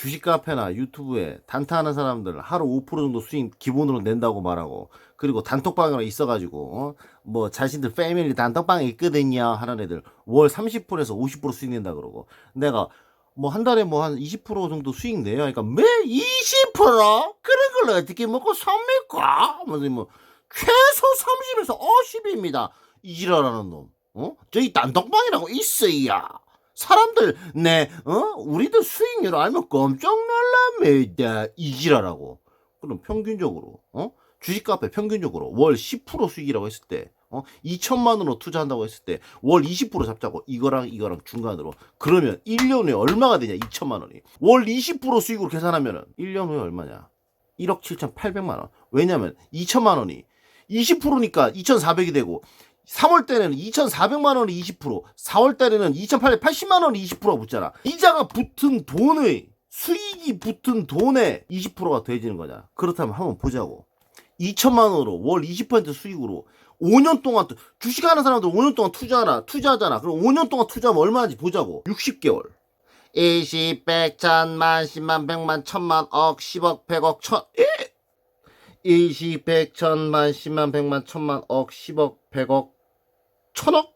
주식 카페나 유튜브에 단타하는 사람들 하루 5% 정도 수익 기본으로 낸다고 말하고 그리고 단톡방에 있어가지고 어? 뭐 자신들 패밀리 단톡방에 있거든요 하는 애들 월 30%에서 50% 수익 낸다 그러고 내가 뭐 한 달에 뭐 한 20% 정도 수익 내요 그러니까 매 20% 그런 걸 어떻게 먹고 삽니까? 뭐, 뭐 최소 30에서 50입니다 이지랄하는 놈 어? 저희 단톡방이라고 있어야 사람들 내 어? 우리들 수익률 알면 깜짝 놀랍니다 이지랄하고 그럼 평균적으로 어? 주식 카페 평균적으로 월 10% 수익이라고 했을 때 어? 2천만 원으로 투자한다고 했을 때 월 20% 잡자고 이거랑 이거랑 중간으로 그러면 1년 후에 얼마가 되냐 2천만 원이 월 20% 수익으로 계산하면은 1년 후에 얼마냐 1억 7,800만 원 왜냐면 2천만 원이 20%니까 2,400이 되고 3월 달에는 2,400만 원이 20%, 4월 달에는 2,880만 원이 20%가 붙잖아. 이자가 붙은 돈의 수익이 붙은 돈의 20%가 더해지는 거냐. 그렇다면 한번 보자고. 2천만 원으로 월 20% 수익으로 5년 동안 투- 주식하는 사람들 5년 동안 투자하나 투자하잖아. 그럼 5년 동안 투자하면 얼마인지 보자고. 60개월. 20, 100, 1000만, 10만, 100만, 1000만, 억, 10억, 100억, 1000, 예! 20, 100, 1000만, 10만, 100만, 1000만, 억, 10억, 100억, 1000억?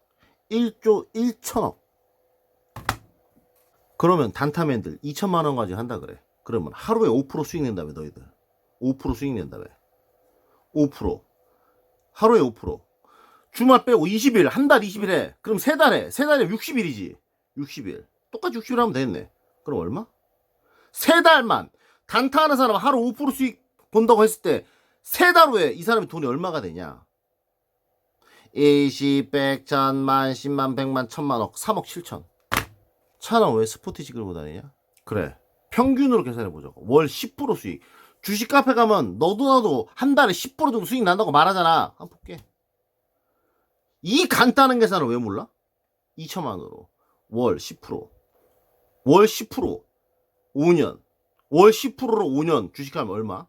1조 1천억. 그러면 단타맨들 2천만 원 가지고 한다 그래. 그러면 하루에 5% 수익 낸다며 너희들. 5% 수익 낸다며. 5%. 하루에 5%. 주말 빼고 20일, 한 달 20일 해. 그럼 세 달에, 세 달에 60일이지. 60일. 똑같이 60일 하면 되겠네. 그럼 얼마? 세 달만 단타하는 사람 하루 5% 수익 본다고 했을 때 세 달 후에 이 사람이 돈이 얼마가 되냐? 20, 100, 1000만, 10만, 100만, 1000만, 억, 3억 7천. 차는 왜 스포티지 끌고 다니냐? 그래. 평균으로 계산해보자고. 월 10% 수익. 주식 카페 가면 너도 나도 한 달에 10% 정도 수익 난다고 말하잖아. 한번 볼게. 이 간단한 계산을 왜 몰라? 2천만으로. 월 10%. 월 10%. 5년. 월 10%로 5년 주식하면 얼마?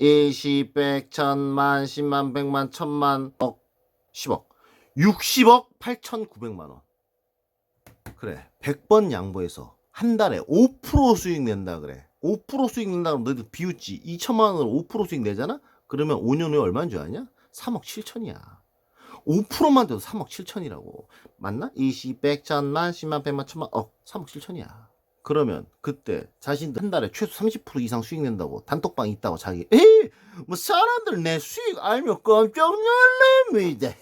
20, 100, 1000만, 10만, 100만, 1000만, 억, 10억. 60억 8,900만 원. 그래. 100번 양보해서 한 달에 5% 수익 낸다 그래. 5% 수익 낸다 그러면 너희들 비웃지. 2천만 원으로 5% 수익 내잖아? 그러면 5년 후에 얼마인 줄 아냐? 3억 7천이야. 5%만 돼도 3억 7천이라고. 맞나? 20, 100, 1000만, 10만, 100만, 1000만, 억, 3억 7천이야. 그러면 그때 자신들 한 달에 최소 30% 이상 수익 낸다고 단톡방 있다고 자기 에이 뭐 사람들 내 수익 알면 깜짝 놀랍니다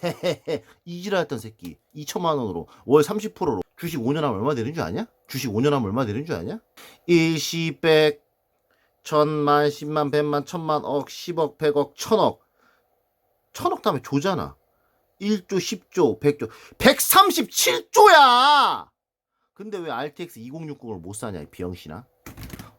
이지라 했던 새끼 2천만 원으로 월 30%로 주식 5년 하면 얼마 되는 줄 아냐? 주식 5년 하면 얼마 되는 줄 아냐? 20, 100, 천만, 10만, 100만, 천만, 억, 10억, 100억, 천억. 천억 다음에 조잖아. 1조, 10조, 100조. 137조야 근데 왜 RTX 2060을 못 사냐 이 비영신아?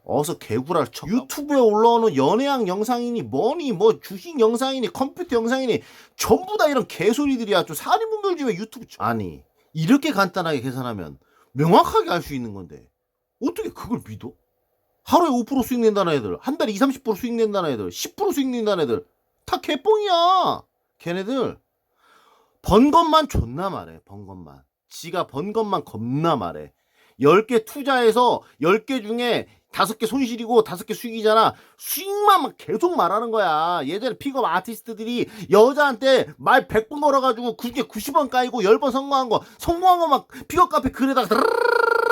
어서 개구랄 쳐. 유튜브에 올라오는 연예학 영상이니 뭐니 뭐 주식 영상이니 컴퓨터 영상이니 전부 다 이런 개소리들이야. 좀 사리분별 중에 유튜브 쳐- 아니 이렇게 간단하게 계산하면 명확하게 알 수 있는 건데 어떻게 그걸 믿어? 하루에 5% 수익 낸다는 애들 한 달에 20, 30% 수익 낸다는 애들 10% 수익 낸다는 애들 다 개뻥이야. 걔네들 번 것만 존나 말해 번 것만 지가 번 것만 겁나 말해. 10개 투자해서 10개 중에 5개 손실이고 5개 수익이잖아. 수익만 막 계속 말하는 거야. 예전에 픽업 아티스트들이 여자한테 말 100번 걸어가지고 그게 90원 까이고 10번 성공한 거 성공한 거 막 픽업 카페 글에다가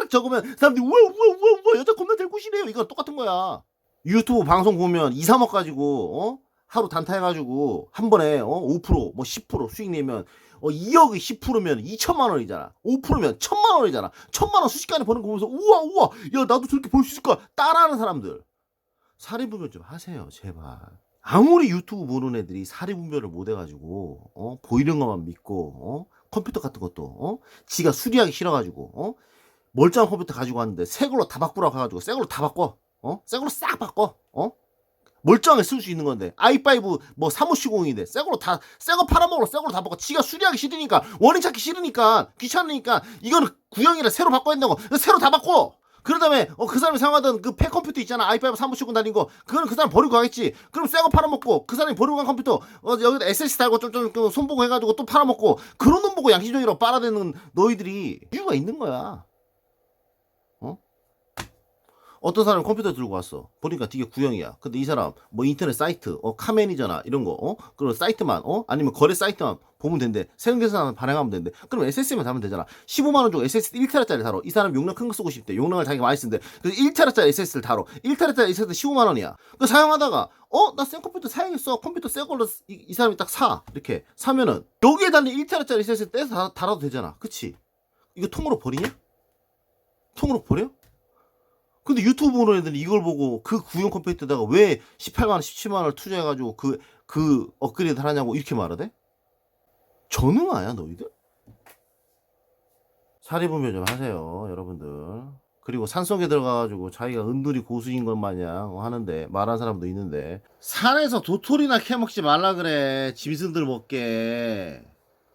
적으면 사람들이 우와 우와 우와 우와 여자 겁나 될 곳이래요. 이거 똑같은 거야. 유튜브 방송 보면 2, 3억 가지고 어? 하루 단타 해가지고 한 번에 어? 5%, 뭐 10% 수익 내면 어, 2억이 10%면 2천만 원이잖아. 5%면 1천만 원이잖아. 천만 원 순식간에 버는 거 보면서 우와 우와 야 나도 저렇게 벌 수 있을 거야. 따라하는 사람들 사리분별 좀 하세요 제발. 아무리 유튜브 보는 애들이 사리분별을 못 해가지고 어? 보이는 것만 믿고 어? 컴퓨터 같은 것도 어? 지가 수리하기 싫어가지고 어? 멀쩡한 컴퓨터 가지고 왔는데 새 걸로 다 바꾸라고 해가지고 새 걸로 다 바꿔. 어? 새 걸로 싹 바꿔. 어? 멀쩡하게 쓸 수 있는 건데. i5 뭐 사무시공인데. 새 걸로 다 새거 팔아먹으러 새 걸로 다 바꿔 지가 수리하기 싫으니까 원인 찾기 싫으니까 귀찮으니까 이거는 구형이라 새로 바꿔야 된다고. 새로 다 바꿔. 그런 다음에 어, 그 사람이 사용하던 그 폐컴퓨터 있잖아. i5 사무시공 다닌 거. 그거는 그 사람 버리고 가겠지. 그럼 새 거 팔아먹고 그 사람이 버리고 간 컴퓨터 어, 여기다 SSD 달고 좀좀 손보고 해가지고 또 팔아먹고 그런 놈 보고 양심적이라고 빨아대는 너희들이 이유가 있는 거야 어? 어떤 사람이 컴퓨터 들고 왔어. 보니까 되게 구형이야. 근데 이 사람 뭐 인터넷 사이트, 어 카멘이잖아 이런 거, 어 그런 사이트만, 어 아니면 거래 사이트만 보면 된대. 세금계산 발행하면 된대. 그럼 SSD만 사면 되잖아. 15만 원 주고 SSD 1테라짜리 사러. 이 사람 용량 큰 거 쓰고 싶대. 용량을 자기가 많이 쓴대. 그래서 1테라짜리 SSD를 다뤄. 1테라짜리 SSD 15만 원이야. 그 사용하다가 어 나 새 컴퓨터 사야겠어. 컴퓨터 새 걸로 쓰- 이, 이 사람이 딱 사. 이렇게 사면은 여기에 달린 1테라짜리 SSD 떼서 다- 달아도 되잖아. 그치? 이거 통으로 버리냐? 통으로 버려? 근데 유튜브 보는 애들이 이걸 보고 그 구형 컴퓨터에다가 왜 18만원, 17만원을 투자해가지고 그, 그 업그레이드 하냐고 이렇게 말하대? 전능아야, 너희들? 사리분별 좀 하세요, 여러분들. 그리고 산속에 들어가가지고 자기가 은둔히 고수인 것 마냥 하는데, 말하는 사람도 있는데, 산에서 도토리나 캐먹지 말라 그래, 짐승들 먹게.